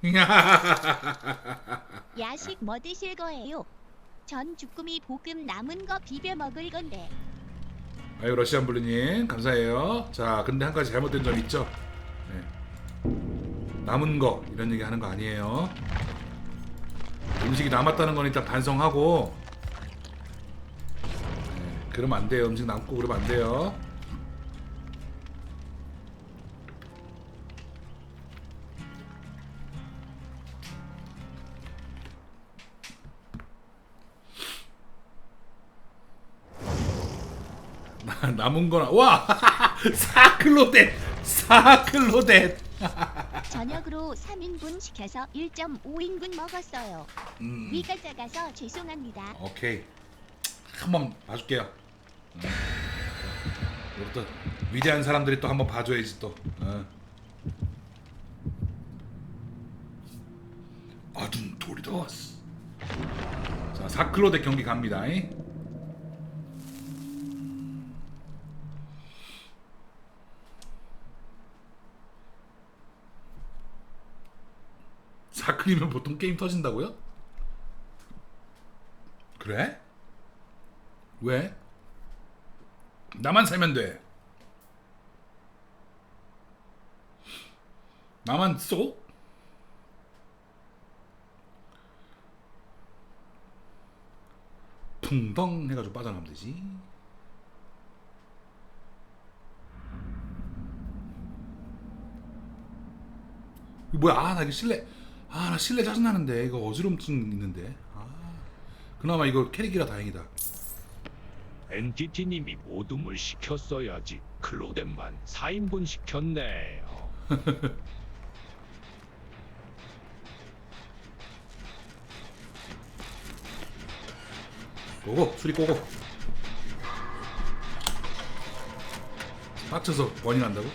야식 뭐 드실 거예요? 전 주꾸미 볶음 남은 거 비벼 먹을 건데. 아유 러시안 블루님 감사해요. 자 근데 한 가지 잘못된 점 있죠? 네. 남은 거 이런 얘기 하는 거 아니에요. 음식이 남았다는 건 일단 반성하고 네, 그러면 안 돼요. 음식 남고 그러면 안 돼요. 남은 거나 와 사클로덴 사클로덴 저녁으로 3인분 시켜서 1.5인분 먹었어요. 음, 위가 작아서 죄송합니다. 오케이 한번 봐줄게요 음. 우리 또 위대한 사람들이 또 한번 봐줘야지 또 어. 아둔 도리도스 자 사클로데 경기 갑니다 잉? 사클이면 보통 게임 터진다고요? 그래? 왜? 나만 살면 돼. 나만 쏘? 붕덩 해가지고 빠져나가면 되지. 뭐야? 아, 나 이거 실내. 아, 나 실내 짜증나는데. 이거 어지럼증 있는데. 아. 그나마 이거 캐릭이라 다행이다. NTT님이 모둠을 시켰어야지 클로덴만 4인분 시켰네요. 고고 수리 고고 빡쳐서 원이 난다고?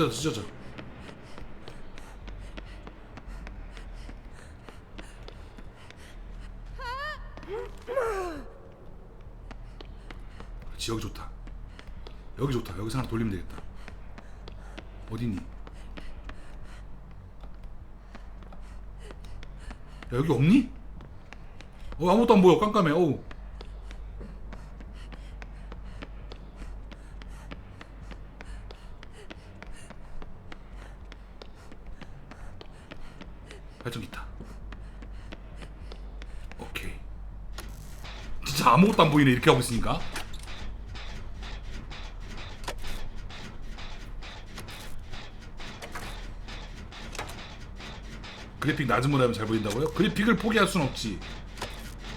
찢어져 찢어져 여기 좋다. 여기 좋다. 여기서 하나 돌리면 되겠다. 어디니? 야, 여기 없니? 어 아무것도 안 보여. 깜깜해. 어우 발전기 있다 오케이 진짜 아무것도 안 보이네 이렇게 하고 있으니까 그래픽 낮은 모드 하면 잘 보인다고요? 그래픽을 포기할 순 없지.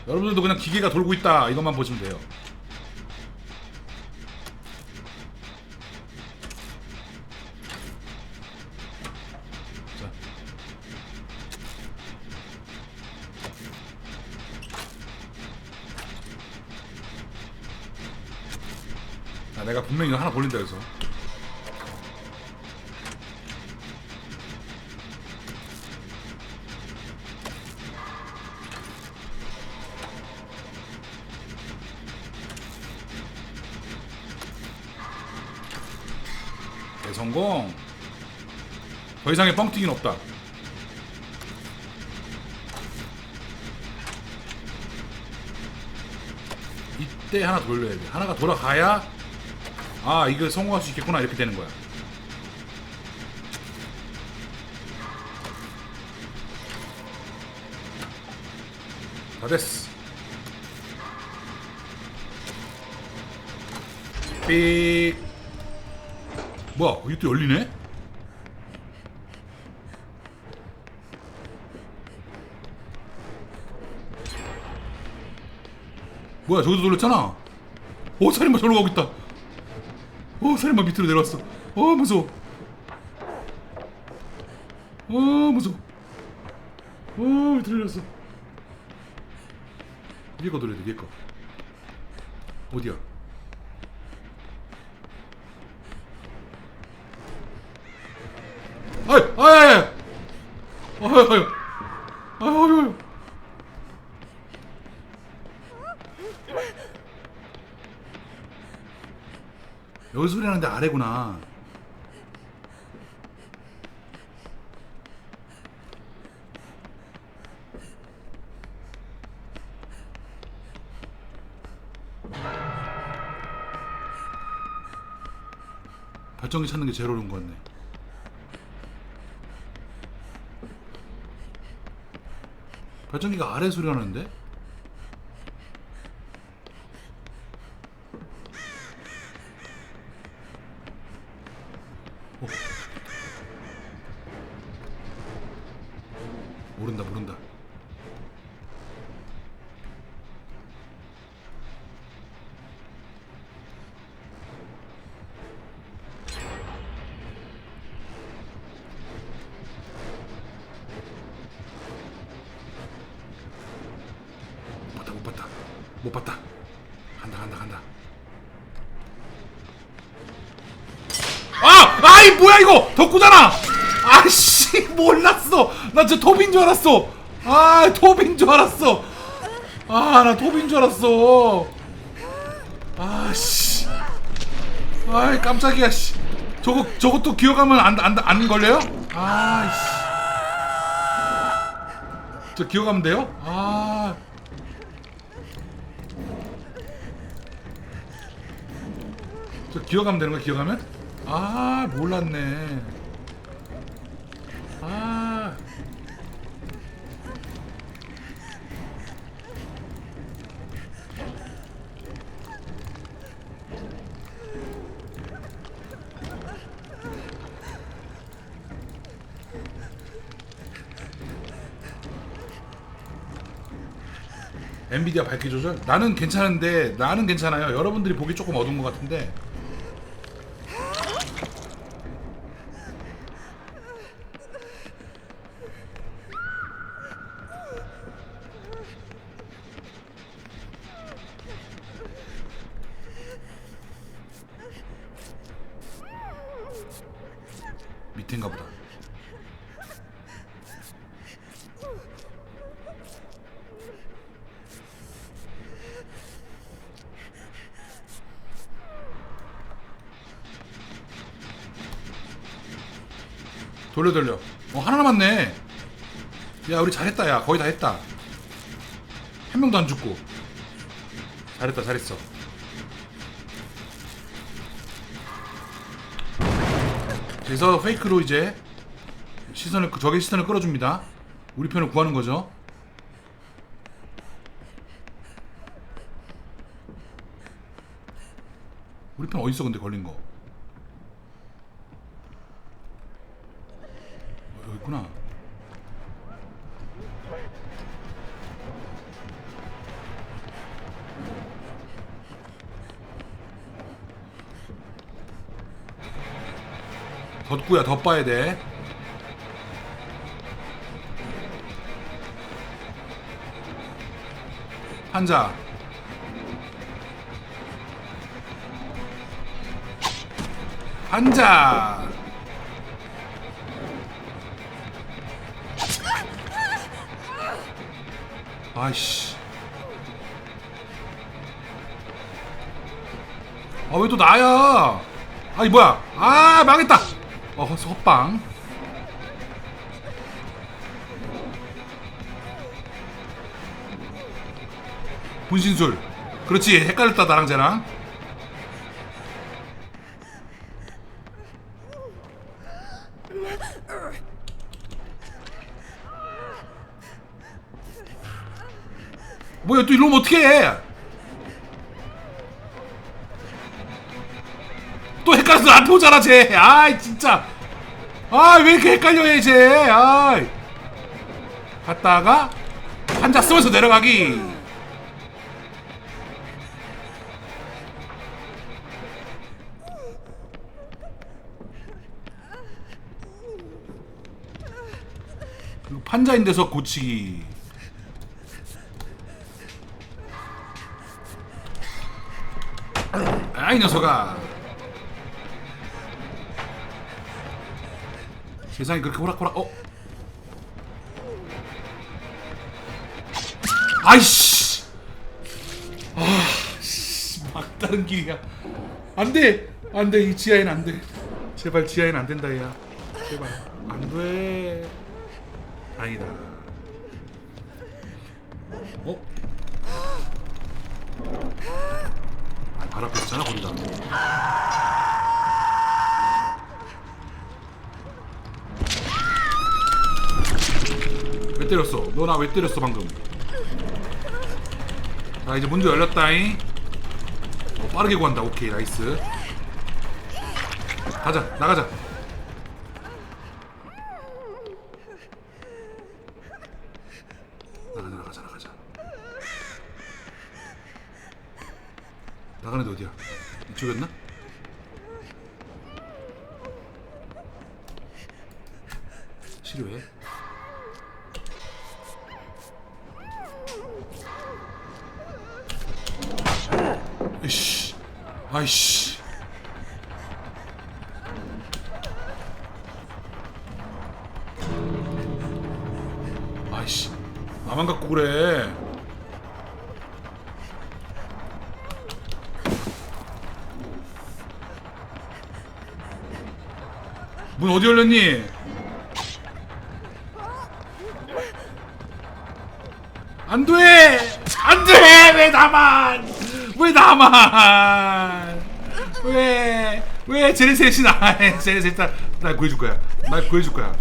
여러분들도 그냥 기계가 돌고 있다 이것만 보시면 돼요. 내가 분명히 하나 돌린다 그래서. 대성공. 더 이상의 뻥튀기는 없다. 이때 하나 돌려야 돼. 하나가 돌아가야 아 이거 성공할 수 있겠구나 이렇게 되는 거야. 다 됐어. 삑. 뭐야 이게 또 열리네? 뭐야 저기도 돌렸잖아 오 살인마 저로 가고 있다 오 살인마 밑으로 내려왔어. 어 무서워. 어 무서워. 어 밑으로 내려왔어. 위에 거돼 위에 거. 어디야? 아이, 아이, 아이, 아이, 아이, 아이, 아이, 여기 소리 나는데 아래구나. 발전기 찾는 게 제일 어려운 것 같네. 발전기가 아래 소리가 나는데? 모른다 모른다. 못 봤다 못 봤다. 못 봤다. 간다 간다 간다. 아! 아이 뭐야 이거! 덕구잖아! 아씨 몰랐어 나 진짜 톱인 줄 알았어. 아 톱인 줄 알았어. 아 나 톱인 줄 알았어. 아 씨. 아이 깜짝이야 씨. 저거 저것도 기어가면 안 안 안 걸려요? 아이씨. 저 기어가면 돼요? 아. 저 기어가면 되는 거야 기어가면? 아 몰랐네. 아 엔비디아 밝기 조절? 나는 괜찮은데 나는 괜찮아요 여러분들이 보기 조금 어두운 것 같은데 밑인가 보다. 돌려 돌려. 어 하나 남았네. 야 우리 잘했다 야 거의 다 했다. 한 명도 안 죽고. 잘했다 잘했어. 그래서 페이크로 이제 시선을 적의 시선을 끌어줍니다. 우리 편을 구하는 거죠. 우리 편 어디 있어 근데 걸린 거? 있구나. 덧구야 덧봐야 돼. 한자. 한자. 아이씨. 아 왜 또 나야? 아니 뭐야? 아 망했다. 어 헛- 헛방. 분신술. 그렇지 헷갈렸다 나랑 쟤랑. 뭐야 또 이러면 어떡해? 또 헷갈려서 나한테 오잖아 쟤. 아이 진짜. 아왜 이렇게 헷갈려 해 쟤? 아이. 갔다가 한자 쓰면서 내려가기. 판자인 데서 고치기 이 녀석아 세상이 그렇게 호락호락 어? 아이씨 아씨 막다 다른 길이야. 안 돼! 안 돼! 이 지하에는 안 돼. 제발 지하에는 안 된다, 야. 제발. 안 돼. 아니다. 어? 아, 발 앞에 있잖아, 거기다. 왜 때렸어? 너 나 왜 때렸어, 방금? 자, 이제 문도 열렸다잉. 어, 빠르게 구한다. 오케이, 나이스. 가자. 나가자, 나가자, 나가자. 나가는 데 어디야? 이쪽이었나? 싫어해? 이씨, 아이씨. 아이씨, 나만 갖고 그래. 문 어디 열렸니? 안 돼! 안 돼! 왜 나만! 왜 나만! 왜? 왜 쟤네 셋이 나? 쟤네 셋 다, 날 구해줄 거야. 날 구해줄 거야.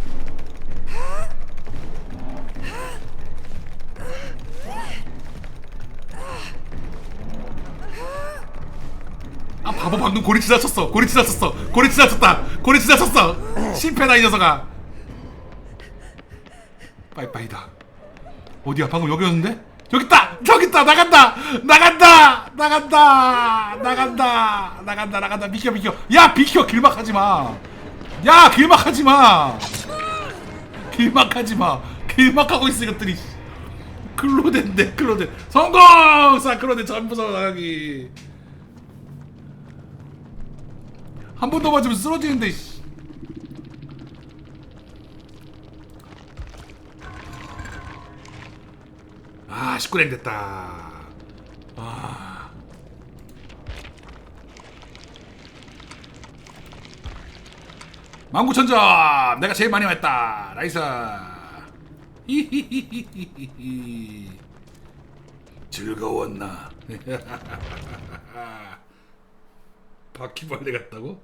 아 바보 방금 고리 지나쳤어 고리 지나쳤어 고리 지나쳤다 고리 지나쳤어 실패다 이 녀석아. 빠이빠이다. 어디야? 방금 여기였는데? 저기 있다! 저기 있다! 나간다! 나간다! 나간다! 나간다! 나간다! 나간다! 비켜 비켜. 야 비켜! 길막하지 마 야 길막하지 마. 길막하지 마. 길막하고 있어 이것들이. 클로덴데 클로덴. 성공! 사 클로덴 전부 나가기. 한 번 더 맞으면 쓰러지는데 아 19랭 됐다. 아. 만구천점 내가 제일 많이 왔다. 히히히히히히. 즐거웠나? 바퀴벌레 같다고?